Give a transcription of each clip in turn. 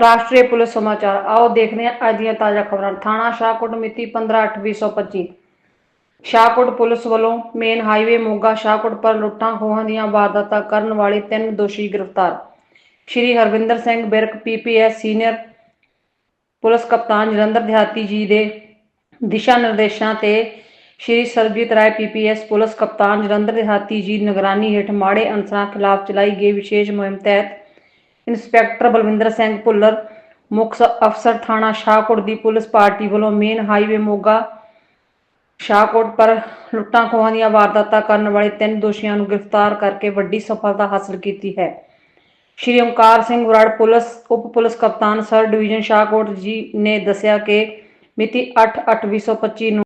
ਰਾਸ਼ਟਰੀ ਪੁਲਿਸ ਸਮਾਚਾਰ। ਆਓ ਦੇਖਦੇ ਹਾਂ ਅੱਜ ਦੀਆਂ ਤਾਜ਼ਾ ਖਬਰਾਂ। ਥਾਣਾ ਸ਼ਾਹਕੋਟ ਮਿਤੀ 15/8/2025 ਸ਼ਾਹਕੋਟ ਪੁਲਿਸ ਵੱਲੋਂ ਮੇਨ ਹਾਈਵੇ ਮੋਗਾ ਸ਼ਾਹਕੋਟ ਪਰ ਲੁੱਟਾਂ ਖੋਹਾਂ ਦੀਆਂ ਵਾਰਦਾਤਾਂ ਕਰਨ ਵਾਲੇ ਤਿੰਨ ਦੋਸ਼ੀ ਗ੍ਰਿਫਤਾਰ। Shri Harvinder Singh Birk PPS senior police ਕਪਤਾਨ ਜਲੰਧਰ ਦਿਹਾਤੀ ਜੀ ਦੇ ਦਿਸ਼ਾ ਨਿਰਦੇਸ਼ਾਂ ਤੇ ਸ਼੍ਰੀ ਸਰਬਜੀਤ ਰਾਏ ਪੀਪੀਐਸ ਪੁਲਿਸ ਕਪਤਾਨ ਜਲੰਧਰ ਦਿਹਾਤੀ ਜੀ ਨਿਗਰਾਨੀ ਹੇਠ ਮਾੜੇ ਅਨਸਰਾਂ ਖਿਲਾਫ ਚਲਾਈ ਗਈ ਵਿਸ਼ੇਸ਼ ਮੁਹਿੰਮ ਤਹਿਤ ਇੰਸਪੈਕਟਰ ਬਲਵਿੰਦਰ ਸਿੰਘ ਭੁੱਲਰ, ਮੁੱਖ ਸ- ਅਫਸਰ ਥਾਣਾ ਸ਼ਾਹਕੋਟ ਦੀ ਪੁਲਿਸ ਪਾਰਟੀ ਵੱਲੋਂ ਮੇਨ ਹਾਈਵੇ ਮੋਗਾ ਸ਼ਾਹਕੋਟ ਪਰ ਲੁੱਟਾਂ ਖੋਹਾਂ ਦੀਆਂ ਵਾਰਦਾਤਾਂ ਕਰਨ ਵਾਲੇ ਤਿੰਨ ਦੋਸ਼ੀਆਂ ਨੂੰ ਗ੍ਰਿਫਤਾਰ ਕਰਕੇ ਵੱਡੀ ਸਫਲਤਾ ਹਾਸਲ ਕੀਤੀ ਹੈ। ਸ਼੍ਰੀ ਓਮਕਾਰ ਸਿੰਘ ਵਰਾੜ ਪੁਲਿਸ, ਉਪ ਪੁਲਿਸ ਕਪਤਾਨ ਸਰ ਡਿਵੀਜ਼ਨ ਸ਼ਾਹਕੋਟ ਜੀ ਨੇ ਦੱਸਿਆ ਕਿ ਮਿਤੀ 8/8/2025 ਨੂੰ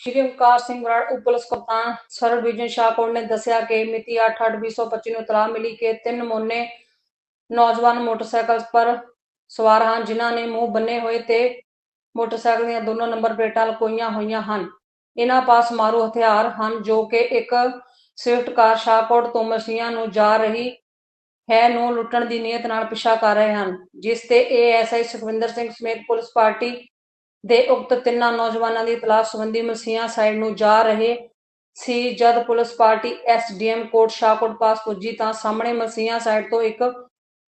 ਸ਼੍ਰੀ ਓਮਕਾਰ ਸਿੰਘ ਵਰਾੜ ਉਪ ਪੁਲਿਸ ਕਪਤਾਨ ਸਰ ਡਿਵੀਜ਼ਨ ਸ਼ਾਹਕੋਟ ਨੇ ਦੱਸਿਆ ਕਿ ਮਿਤੀ 8/8/2025 ਨੂੰ ਇਤਲਾਹ ਮਿਲੀ ਕਿ ਤਿੰਨ ਮੋਨੇ ਨੌਜਵਾਨ ਮੋਟਰਸਾਈਕਲ ਪਰ ਸਵਾਰ ਹਨ, ਜਿਨ੍ਹਾਂ ਨੇ ਮੂੰਹ ਬੰਨੇ ਹੋਏ ਤੇ ਮੋਟਰਸਾਈਕਲ ਦੀਆਂ ਦੋਨੋਂ ਨੰਬਰ ਪਲੇਟਾਂ ਲਕੋਈਆਂ ਹੋਈਆਂ ਹਨ। ਇਹਨਾਂ ਪਾਸ ਮਾਰੂ ਹਥਿਆਰ ਹਨ, ਜੋ ਕਿ ਇੱਕ ਸਵਿਫਟ ਕਾਰ ਸ਼ਾਹਕੋਟ ਤੋਂ ਮਸੀਆਂ ਨੂੰ ਜਾ ਰਹੀ ਹੈ ਨੂੰ ਲੁੱਟਣ ਦੀ ਨੀਅਤ ਨਾਲ ਪਿੱਛਾ ਕਰ ਰਹੇ ਹਨ, ਜਿਸ ਤੇ ਏਐਸਆਈ ਸੁਖਵਿੰਦਰ ਸਿੰਘ ਸਮੇਤ ਪੁਲਿਸ ਪਾਰਟੀ ਦੇ ਉਕਤ ਤਿੰਨਾਂ ਨੌਜਵਾਨਾਂ ਦੀ ਤਲਾਸ਼ ਸੰਬੰਧੀ ਮਸੀਆਂ ਸਾਈਡ ਨੂੰ ਜਾ ਰਹੇ ਸੀ। ਜਦ police party SDM court Shahkot ਪਾਸ ਪੁੱਜੀ ਤਾਂ ਸਾਹਮਣੇ ਮਸੀਆਂ ਸਾਈਡ ਤੋਂ ਇੱਕ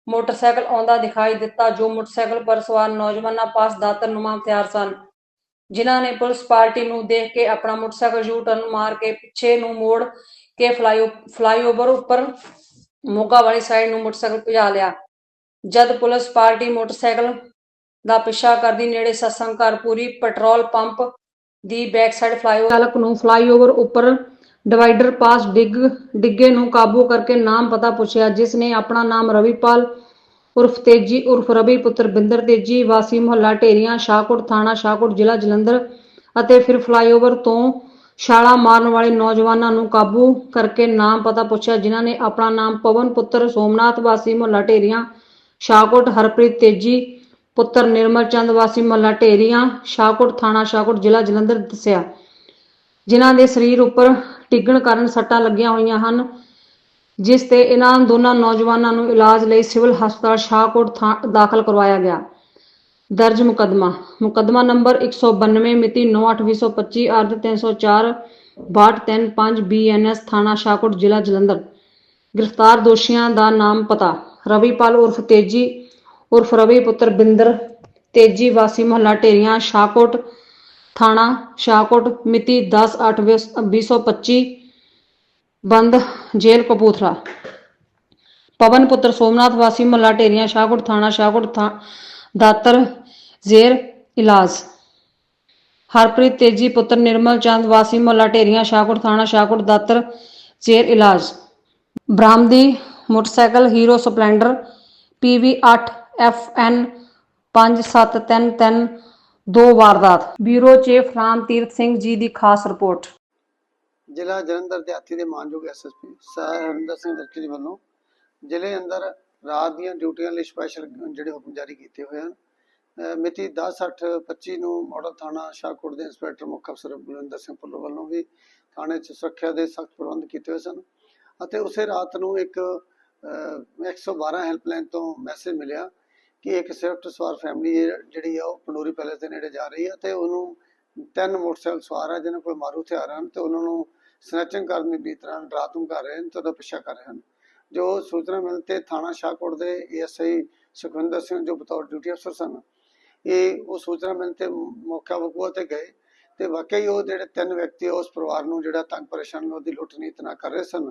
ਮੋਟਰਸਾਈਕਲ ਆਉਂਦਾ ਦਿਖਾਈ ਦਿੱਤਾ, ਜੋ ਮੋਟਰਸਾਈਕਲ ਪਰ ਸਵਾਰ ਨੌਜਵਾਨਾਂ ਪਾਸ ਦਾਤਰ ਹਥਿਆਰ ਸਨ। ਜਿਨ੍ਹਾਂ ਨੇ ਪੁਲਿਸ ਪਾਰਟੀ ਨੂੰ ਦੇਖ ਕੇ ਆਪਣਾ ਮੋਟਰਸਾਈਕਲ ਯੂ ਟਰਨ ਮਾਰ ਕੇ ਪਿੱਛੇ ਨੂੰ ਮੋੜ ਕੇ ਫਲਾਈਓਵਰ ਉੱਪਰ ਮੋਗਾ ਵਾਲੀ ਸਾਈਡ ਨੂੰ ਮੋਟਰਸਾਈਕਲ ਭਜਾ ਲਿਆ। ਜਦ ਪੁਲਿਸ ਪਾਰਟੀ ਮੋਟਰਸਾਈਕਲ ਦਾ ਪਿੱਛਾ ਕਰਦੀ, ਨੇੜੇ ਸਤਸੰਗ ਘਰ ਪੂਰੀ ਪੈਟਰੋਲ ਪੰਪ ਦੀ ਬੈਕ ਸਾਈਡ ਫਲਾਈਓਵਰ ਚਾਲਕ ਨੂੰ ਫਲਾਈਓਵਰ ਉੱਪਰ ਡਿਵਾਈਡਰ ਪਾਸ ਡਿੱਗ, ਡਿੱਗੇ ਨੂੰ ਕਾਬੂ ਕਰਕੇ ਨਾਮ ਪਤਾ ਪੁੱਛਿਆ, ਜਿਸ ਨੇ ਆਪਣਾ ਨਾਮ ਰਵੀਪਾਲ ਉਰਫ ਤੇਜੀ, ਉਰਫ ਰਵੀ ਪੁੱਤਰ ਬਿੰਦਰ ਤੇਜੀ, ਵਾਸੀ ਮੁਹੱਲਾ ਢੇਰੀਆਂ, ਸ਼ਾਹਕੋਟ ਥਾਣਾ, ਸ਼ਾਹਕੋਟ ਜ਼ਿਲ੍ਹਾ ਜਲੰਧਰ ਅਤੇ ਫਿਰ ਫਲਾਈਓਵਰ ਤੋਂ ਛਾਲਾ ਮਾਰਨ ਵਾਲੇ ਨੌਜਵਾਨਾਂ ਨੂੰ ਕਾਬੂ ਕਰਕੇ ਨਾਮ ਪਤਾ ਪੁੱਛਿਆ, ਜਿਨ੍ਹਾਂ ਨੇ ਆਪਣਾ ਨਾਮ ਪਵਨ ਪੁੱਤਰ ਸੋਮਨਾਥ, ਵਾਸੀ ਮੁਹੱਲਾ ਢੇਰੀਆਂ, ਸ਼ਾਹਕੋਟ ਹਰਪ੍ਰੀਤ ਤੇਜੀ ਪੁੱਤਰ ਨਿਰਮਲ ਚੰਦ, ਵਾਸੀ ਮੁਹੱਲਾ ਢੇਰੀਆਂ, ਸ਼ਾਹਕੋਟ ਥਾਣਾ, ਸ਼ਾਹਕੋਟ ਜ਼ਿਲ੍ਹਾ ਜਲੰਧਰ ਦੱਸਿਆ। ਜਿਨ੍ਹਾਂ ਦੇ ਸਰੀਰ ਉੱਪਰ ਟਿੱਗਣ ਕਾਰਨ ਸੱਟਾਂ ਲੱਗੀਆਂ ਹੋਈਆਂ ਹਨ, ਜਿਸ ਤੇ ਇਹਨਾਂ ਦੋਨਾਂ ਨੌਜਵਾਨਾਂ ਨੂੰ ਇਲਾਜ ਲਈ ਸਿਵਲ ਹਸਪਤਾਲ ਸ਼ਾਹਕੋਟ ਦਾਖਲ ਕਰਵਾਇਆ ਗਿਆ। ਦਰਜ ਮੁਕੱਦਮਾ। ਮੁਕੱਦਮਾ ਨੰਬਰ 192 ਮਿਤੀ 9/8/2025 ਅਰਧ 304 6235 ਬੀਐਨਐਸ ਥਾਣਾ ਸ਼ਾਹਕੋਟ ਜ਼ਿਲ੍ਹਾ ਜਲੰਧਰ। ਗ੍ਰਿਫਤਾਰ ਦੋਸ਼ੀਆਂ ਦਾ ਨਾਮ ਪਤਾ। ਰਵੀਪਾਲ ਉਰਫ ਤੇਜੀ, ਉਰਫ ਰਵੀ ਪੁੱਤਰ ਬਿੰਦਰ, ਤੇਜੀ ਵਾਸੀ ਮੁਹੱਲਾ ਢੇਰੀਆਂ, ਸ਼ਾਹਕੋਟ ਥਾਣਾ ਸ਼ਾਹਕੋਟ ਮਿਤੀ 10/8/2025 ਬੰਦ ਜੇਲ੍ਹ ਕਪੂਰਥਲਾ। ਪਵਨ ਪੁੱਤਰ ਸੋਮਨਾਥ ਵਾਸੀ ਮਹੱਲਾ ਢੇਰੀਆਂ ਸ਼ਾਹਕੋਟ ਥਾਣਾ ਸ਼ਾਹਕੋਟ ਦਾਤਰ ਜ਼ੇਰ ਇਲਾਜ। ਹਰਪ੍ਰੀਤ ਤੇਜੀ ਪੁੱਤਰ ਨਿਰਮਲ ਚੰਦ ਵਾਸੀ ਮਹੱਲਾ ਢੇਰੀਆਂ ਸ਼ਾਹਕੋਟ ਥਾਣਾ ਸ਼ਾਹਕੋਟ ਦਾਤਰ ਜ਼ੇਰ ਇਲਾਜ। ਬਰਾਮਦੀ motorcycle Hero Splendor PV 8 FN 5733 ਦੋ ਵਾਰਦਾਤ। ਬਿਊਰੋ ਚੀਫ ਰਾਮਤੀਰਥ ਸਿੰਘ ਜੀ ਦੀ ਖਾਸ ਰਿਪੋਰਟ। ਜ਼ਿਲ੍ਹਾ ਜਲੰਧਰ ਦਿਹਾਤੀ ਦੇ ਮਾਨਯੋਗ ਐਸਐਸਪੀ ਸਰ ਸਿੰਘ ਦਰਕੀ ਜੀ ਵੱਲੋਂ ਜ਼ਿਲ੍ਹੇ ਅੰਦਰ ਰਾਤ ਦੀਆਂ ਡਿਊਟੀਆਂ ਲਈ ਸਪੈਸ਼ਲ ਜਿਹੜੇ ਹੁਕਮ ਜਾਰੀ ਕੀਤੇ ਹੋਏ ਹਨ। ਮਿਤੀ 10/8/25 ਨੂੰ ਮਾਡਲ ਥਾਣਾ ਸ਼ਾਹਕੋਟ ਦੇ ਇੰਸਪੈਕਟਰ ਮੁੱਖ ਅਫਸਰ ਬਲਵਿੰਦਰ ਸਿੰਘ ਭੁੱਲਰ ਵੱਲੋਂ ਵੀ ਥਾਣੇ 'ਚ ਸੁਰੱਖਿਆ ਦੇ ਸਖਤ ਪ੍ਰਬੰਧ ਕੀਤੇ ਹੋਏ ਸਨ ਅਤੇ ਉਸੇ ਰਾਤ ਨੂੰ ਇੱਕ ਅਹ, 112 ਹੈਲਪਲਾਈਨ ਤੋਂ ਮੈਸੇਜ ਮਿਲਿਆ ਕਿ ਇੱਕ ਸਵਿਫਟ ਸਵਾਰ ਫੈਮਿਲੀ ਜਿਹੜੀ ਆ ਉਹ ਪੰਡੋਰੀ ਪੈਲੇਸ ਦੇ ਨੇੜੇ ਜਾ ਰਹੀ ਹੈ ਤੇ ਉਹਨੂੰ ਤਿੰਨ ਮੋਟਰਸਾਈਕਲ ਸਵਾਰ ਆ, ਜਿਹਨਾਂ ਕੋਲ ਮਾਰੂ ਹਥਿਆਰ ਹਨ ਤੇ ਉਹਨਾਂ ਨੂੰ ਸਨੈਚਿੰਗ ਕਰਨ ਦੀ ਤਰ੍ਹਾਂ ਡਰਾ ਧਮਕਾ ਰਹੇ ਹਨ ਤੇ ਉਹਦਾ ਪਿੱਛਾ ਕਰ ਰਹੇ ਹਨ। ਜੋ ਸੂਚਨਾ ਮਿਲਣ ਤੇ ਥਾਣਾ ਸ਼ਾਹਕੋਟ ਦੇ ਏਐਸਆਈ ਸੁਖਵਿੰਦਰ ਸਿੰਘ ਜੋ ਬਤੌਰ ਡਿਊਟੀ ਅਫਸਰ ਸਨ, ਇਹ ਉਹ ਸੂਚਨਾ ਮਿਲਣ ਤੇ ਮੌਕਾ ਵਕੂਆ ਤੇ ਗਏ ਤੇ ਵਾਕਈ ਉਹ ਜਿਹੜੇ ਤਿੰਨ ਵਿਅਕਤੀ ਉਸ ਪਰਿਵਾਰ ਨੂੰ ਜਿਹੜਾ ਤੰਗ ਪਰੇਸ਼ਾਨ ਉਹਦੀ ਲੁੱਟ ਨੀਤ ਨਾ ਕਰ ਰਹੇ ਸਨ।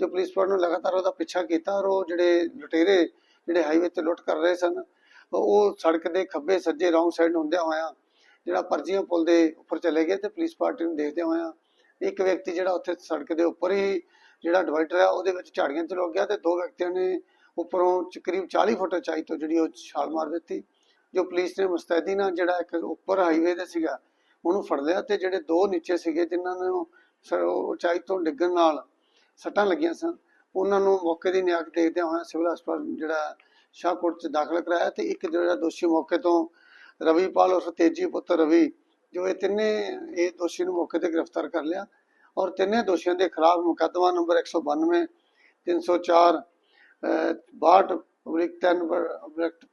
ਜੋ ਪੁਲਿਸ ਫੋਰਸ ਨੂੰ ਲਗਾਤਾਰ ਉਹਦਾ ਪਿੱਛਾ ਕੀਤਾ ਔਰ ਉਹ ਜਿਹੜੇ ਲੁਟੇਰੇ ਜਿਹੜੇ ਹਾਈਵੇ ਤੇ ਲੁੱਟ ਕਰ ਰਹੇ ਸਨ, ਉਹ ਸੜਕ ਦੇ ਖੱਬੇ ਸੱਜੇ ਰੌਂਗ ਸਾਈਡ ਹੁੰਦਿਆਂ ਹੋਇਆ ਜਿਹੜਾ ਪਰਚੀਆਂ ਪੁਲ ਦੇ ਉੱਪਰ ਚਲੇ ਗਏ ਤੇ ਪੁਲਿਸ ਪਾਰਟੀ ਨੂੰ ਦੇਖਦੇ ਹੋਇਆ ਇੱਕ ਵਿਅਕਤੀ ਜਿਹੜਾ ਉੱਥੇ ਸੜਕ ਦੇ ਉੱਪਰ ਹੀ ਜਿਹੜਾ ਡਿਵਾਈਡਰ ਆ, ਉਹਦੇ ਵਿੱਚ ਝਾੜੀਆਂ ਚ ਲੁਕ ਗਿਆ ਤੇ ਦੋ ਵਿਅਕਤੀਆਂ ਨੇ ਉੱਪਰੋਂ ਚ- ਕਰੀਬ 40 ਫੁੱਟ ਉਚਾਈ ਤੋਂ ਜਿਹੜੀ ਉਹ ਛਾਲ ਮਾਰ ਦਿੱਤੀ, ਜੋ ਪੁਲਿਸ ਨੇ ਮੁਸਤੈਦੀ ਨਾਲ ਜਿਹੜਾ ਇੱਕ ਉੱਪਰ ਹਾਈਵੇ ਤੇ ਸੀਗਾ, ਉਹਨੂੰ ਫੜ ਲਿਆ ਤੇ ਜਿਹੜੇ ਦੋ ਨੀਚੇ ਸੀਗੇ, ਜਿਨ੍ਹਾਂ ਨੂੰ ਸ- ਉਚਾਈ ਤੋਂ ਡਿੱਗਣ ਨਾਲ ਸੱਟਾਂ ਲੱਗੀਆਂ ਸਨ ਉਹਨਾਂ ਨੂੰ ਮੌਕੇ ਦੀ ਨਿਆਕ ਦੇਖਦੇ ਹੋਏ ਸਿਵਲ ਹਸਪਤਾਲ ਜਿਹੜਾ ਸ਼ਾਹਕੋਟ ਚ ਦਾਖਲ ਕਰਾਇਆ ਤੇ ਇੱਕ ਜਿਹੜਾ ਦੋਸ਼ੀ ਮੌਕੇ ਤੋਂ ਰਵੀਪਾਲ ਉਰਫ ਤੇਜੀ ਪੁੱਤਰ ਰਵੀ, ਜੋ ਇਹ ਤਿੰਨੇ, ਇਹ ਦੋਸ਼ੀ ਨੂੰ ਮੌਕੇ ਤੇ ਗ੍ਰਿਫਤਾਰ ਕਰ ਲਿਆ ਔਰ ਤਿੰਨੇ ਦੋਸ਼ੀਆਂ ਦੇ ਖਿਲਾਫ ਮੁਕੱਦਮਾ ਨੰਬਰ 192 304 62 3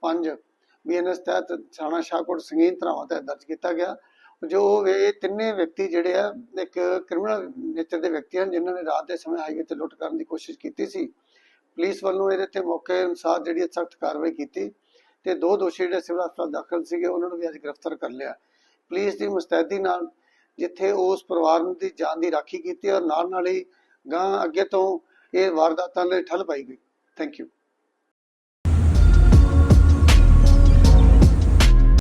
5 ਬੀਐਨਐਸ ਤਹਿਤ ਥਾਣਾ ਸ਼ਾਹਕੋਟ ਸੰਗੀਨ ਧਰਾਵਾਂ ਤਹਿਤ ਦਰਜ ਕੀਤਾ ਗਿਆ ਜੋ ਇਹ ਤਿੰਨੇ ਵਿਅਕਤੀ ਜਿਹੜੇ ਆ, ਇੱਕ ਕ੍ਰਿਮੀਨਲ ਨੇਚਰ ਦੇ ਵਿਅਕਤੀ ਹਨ, ਜਿਨ੍ਹਾਂ ਨੇ ਰਾਤ ਦੇ ਸਮੇਂ ਹਾਈਵੇ ਤੇ ਲੁੱਟ ਕਰਨ ਦੀ ਕੋਸ਼ਿਸ਼ ਕੀਤੀ ਸੀ। ਪੁਲਿਸ ਵੱਲੋਂ ਇਹਦੇ ਤੇ ਮੌਕੇ ਅਨੁਸਾਰ ਜਿਹੜੀ ਸਖਤ ਕਾਰਵਾਈ ਕੀਤੀ ਤੇ ਦੋ ਦੋਸ਼ੀ ਜਿਹੜੇ ਸਿਵਲ ਹਸਪਤਾਲ ਦਾਖਲ ਸੀਗੇ, ਉਹਨਾਂ ਨੂੰ ਵੀ ਅੱਜ ਗ੍ਰਿਫਤਾਰ ਕਰ ਲਿਆ। ਪੁਲਿਸ ਦੀ ਮੁਸਤੈਦੀ ਨਾਲ ਜਿੱਥੇ ਉਸ ਪਰਿਵਾਰ ਦੀ ਜਾਨ ਦੀ ਰਾਖੀ ਕੀਤੀ ਔਰ ਨਾਲ ਨਾਲ ਹੀ ਗਾਂ ਅੱਗੇ ਤੋਂ ਇਹ ਵਾਰਦਾਤਾਂ ਲਈ ਠੱਲ ਪਾਈ ਗਈ। Thank you